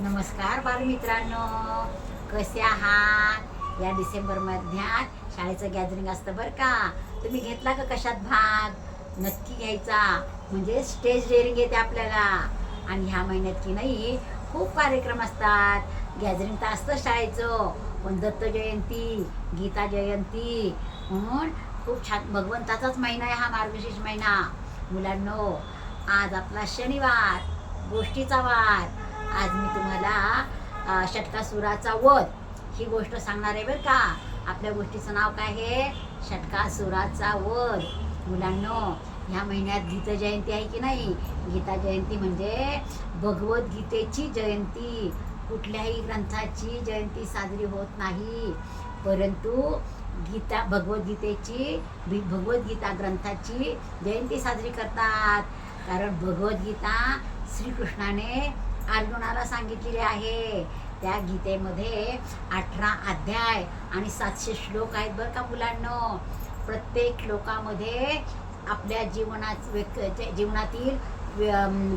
नमस्कार बालमित्रांनो. कसे आहात? या डिसेंबर मध्यात शाळेचं गॅदरिंग असतं बरं का. तुम्ही घेतला का कशात भाग? नक्की घ्यायचा. म्हणजे स्टेज डेअरिंग येते आपल्याला. आणि ह्या महिन्यात की नाही खूप कार्यक्रम असतात. गॅदरिंग तर असतं शाळेचं. पण दत्त जयंती गीता जयंती. म्हणून खूप छान. भगवंताचाच महिना आहे हा मार्गशीर्ष महिना. मुलांनो आज आपला शनिवार गोष्टीचा वार. आज मी तुम्हाला षटकासुराचा वध. ही गोष्ट सांगणार आहे बरं का. आपल्या गोष्टीचं नाव काय आहे षटकासुराचा वध. मुलांनो ह्या महिन्यात गीता जयंती आहे की नाही? गीता जयंती म्हणजे भगवद्गीतेची जयंती. कुठल्याही ग्रंथाची जयंती साजरी होत नाही. परंतु गीता भगवद्गीतेची भगवद्गीता ग्रंथाची जयंती साजरी करतात. कारण भगवद्गीता श्रीकृष्णाने अर्जुनाला सांगितलेली आहे. त्या गीतेमध्ये अठरा अध्याय आणि सातशे श्लोक आहेत बरं का मुलांनो. प्रत्येक श्लोकामध्ये आपल्या जीवनात जीवनातील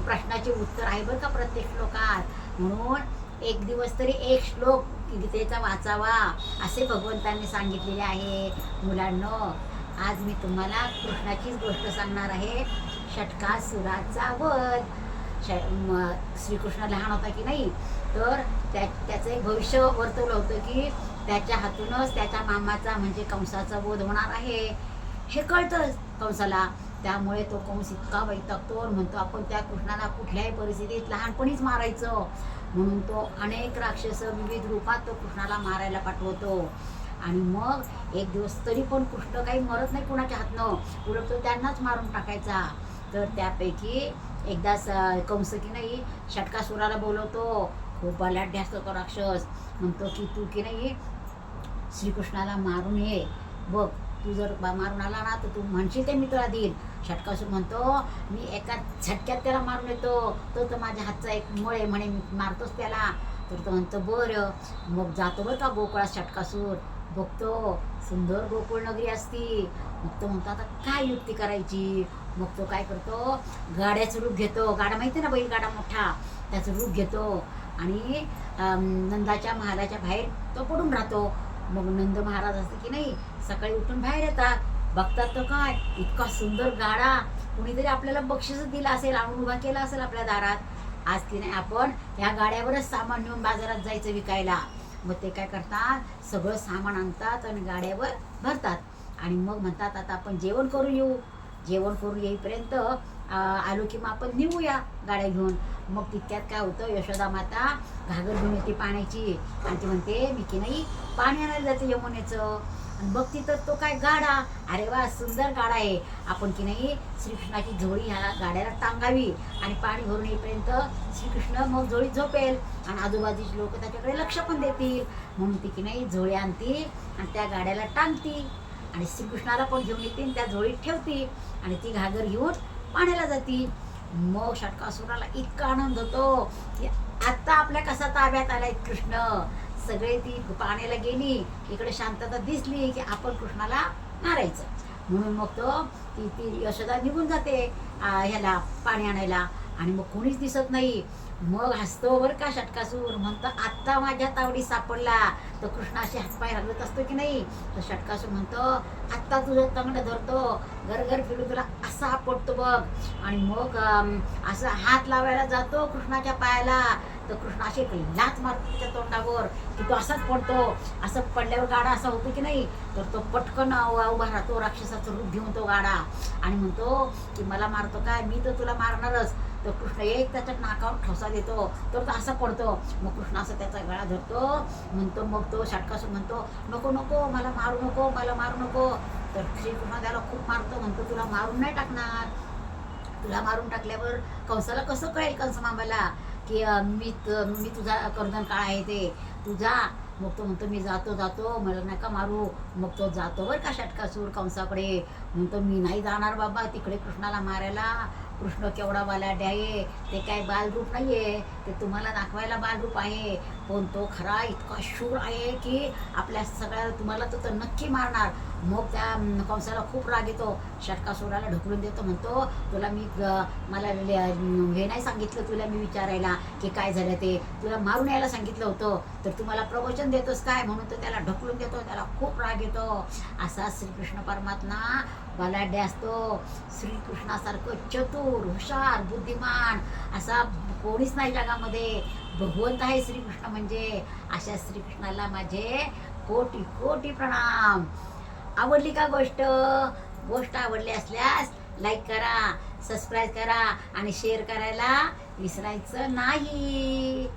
प्रश्नाचे उत्तर आहे बरं का प्रत्येक श्लोकात. म्हणून एक दिवस तरी एक श्लोक गीतेचा वाचावा असे भगवंतांनी सांगितलेले आहे. मुलांनो आज मी तुम्हाला कृष्णाचीच गोष्ट सांगणार आहे. षटकासुराचा वध. श्रीकृष्ण लहान होता की नाही तर त्या त्याचं एक भविष्य वर्तवलं होतं की त्याच्या हातूनच त्याच्या मामाचा म्हणजे कंसाचा बोध होणार आहे. हे कळतं कंसाला. त्यामुळे तो कंस इतका वैतागतो म्हणतो आपण त्या कृष्णाला कुठल्याही परिस्थितीत लहानपणीच मारायचं. म्हणून तो अनेक राक्षस विविध रूपात तो कृष्णाला मारायला पाठवतो. आणि मग एक दिवस तरी पण कृष्ण काही मरत नाही कुणाच्या हातनं. उलट तो त्यांनाच मारून टाकायचा. तर त्यापैकी एकदा स- कंस की नाही षटकासुराला बोलवतो. खूप बलाढ्य असतो तो राक्षस. म्हणतो की तू की नाही श्रीकृष्णाला मारून ये. बघ तू जर मारून आला ना तर तू म्हणशील ते मी तुला देईल षटकासूर म्हणतो मी एका झटक्यात त्याला मारून येतो. तो तर माझ्या हातचा एक मुळे म्हणे मी मारतोच त्याला. तर तो म्हणतो बरं. मग जातो बरं का गोकुळात षटकासूर बघतो सुंदर गोकुळ नगरी असती. मग तो म्हणतो आता काय युक्ती करायची? मग तो काय करतो? गाड्याचं रूप घेतो. गाडा माहिती ना बैलगाडा मोठा? त्याचं रूप घेतो. आणि नंदाच्या महाराजाच्या बाहेर तो पडून राहतो. मग नंद महाराज असते की नाही सकाळी उठून बाहेर येतात. बघतात तर काय इतका सुंदर गाडा. कुणीतरी आपल्याला बक्षीस दिलं असेल आणून उभा केला असेल आपल्या दारात. आज की नाही आपण ह्या गाड्यावरच सामान नेऊन बाजारात जायचं विकायला. मग ते काय करतात? सगळं सामान आणतात आणि गाड्यावर भरतात. आणि मग म्हणतात आता आपण जेवण करून येऊ. जेवण करून येईपर्यंत आलो की मग आपण निघूया गाड्या घेऊन. मग तितक्यात काय होतं यशोदा माता घागर घेऊन येते पाण्याची. आणि ती म्हणते मी की नाही पाणी आणायला जाते यमुनेचं. आणि बघ तिथं तो काय गाडा अरे वा सुंदर गाडा आहे. आपण की नाही श्रीकृष्णाची झोळी ह्या गाड्याला टांगावी. आणि पाणी भरून येईपर्यंत श्रीकृष्ण मग झोळी झोपेल. आणि आजूबाजूचे लोक त्याच्याकडे लक्ष पण देतील. म्हणून ती की नाही झोळी आणती आणि त्या गाड्याला टांगती. आणि श्रीकृष्णाला पण घेऊन येते त्या झोळीत ठेवती आणि ती घागर घेऊन पाण्याला जाते. मग षटकासुराला इतका आनंद होतो की आता आपल्या कसा ताब्यात आलाय कृष्ण. सगळे ती पाण्याला गेली. इकडे शांतता दिसली की आपण कृष्णाला मारायचं. म्हणून मग तो ती ती यशोदा निघून जाते ह्याला पाणी आणायला. आणि मग कोणीच दिसत नाही. मग हसतो बरं का षटकासूर. म्हणतो आत्ता माझ्या तावडी सापडला. तर कृष्णाशी हातपाय हलवत असतो की नाही? तर षटकासूर म्हणतो आत्ता तुझं तंगड धरतो. घर फिरून तुला असा पडतो बघ. आणि मग असं हात लावायला जातो कृष्णाच्या पायाला. तर कृष्ण अशी लाच मारतो त्याच्या तोंडावर. की तो असाच पडतो. असं पडल्यावर गाडा असा होतो की नाही? तर तो पटकन उभा राहतो राक्षसाचं रूप घेऊन तो गाडा. आणि म्हणतो की मला मारतो काय? मी तर तुला मारणारच. तर कृष्ण एक त्याच्या नाकावर ठोसा देतो. तर तो असा पडतो. मग कृष्ण असं त्याचा गळा धरतो. म्हणतो मग तो षटकासून म्हणतो नको नको मला मारू नको मला मारू नको. तर श्रीकृष्ण त्याला खूप मारतो म्हणतो तुला मारून नाही टाकणार. तुला मारून टाकल्यावर कंसाला कसं कळेल कंस मामाला? की मी मी तुझा कर्दन काळ आहे ते? तुझा. मग तो म्हणतो मी जातो जातो. मला नका मारू. मग तो जातो बरं का षटकासूर कंसाकडे. म्हणतो मी नाही जाणार बाबा तिकडे कृष्णाला मारायला. कृष्ण केवढा बालाढ्य आहे. ते काय बालरूप नाही आहे ते तुम्हाला दाखवायला बालरूप आहे. पण तो खरा इतका शूर आहे की आपल्या सगळ्या तुम्हाला तो तर नक्की मारणार. मग त्या कंसाला खूप राग येतो. षटकासुराला ढकलून देतो म्हणतो. तुला मी मला हे नाही सांगितलं तुला मी विचारायला की काय झालं ते. तुला मारून यायला सांगितलं होतं. तर तू मला प्रवचन देतोस काय? म्हणून तो त्याला ढकलून देतो. त्याला खूप राग येतो. असा श्रीकृष्ण परमात्मा बलाढ्य असतो. श्रीकृष्णासारखं चतुर हुशार बुद्धिमान असा कोणीच नाही जगामध्ये. भगवंत आहे श्रीकृष्ण म्हणजे. अशा श्रीकृष्णाला माझे कोटी कोटी प्रणाम. आवडली का गोष्ट? गोष्ट आवडली असल्यास लाईक करा सबस्क्राईब करा आणि शेअर करायला विसरायचं नाही.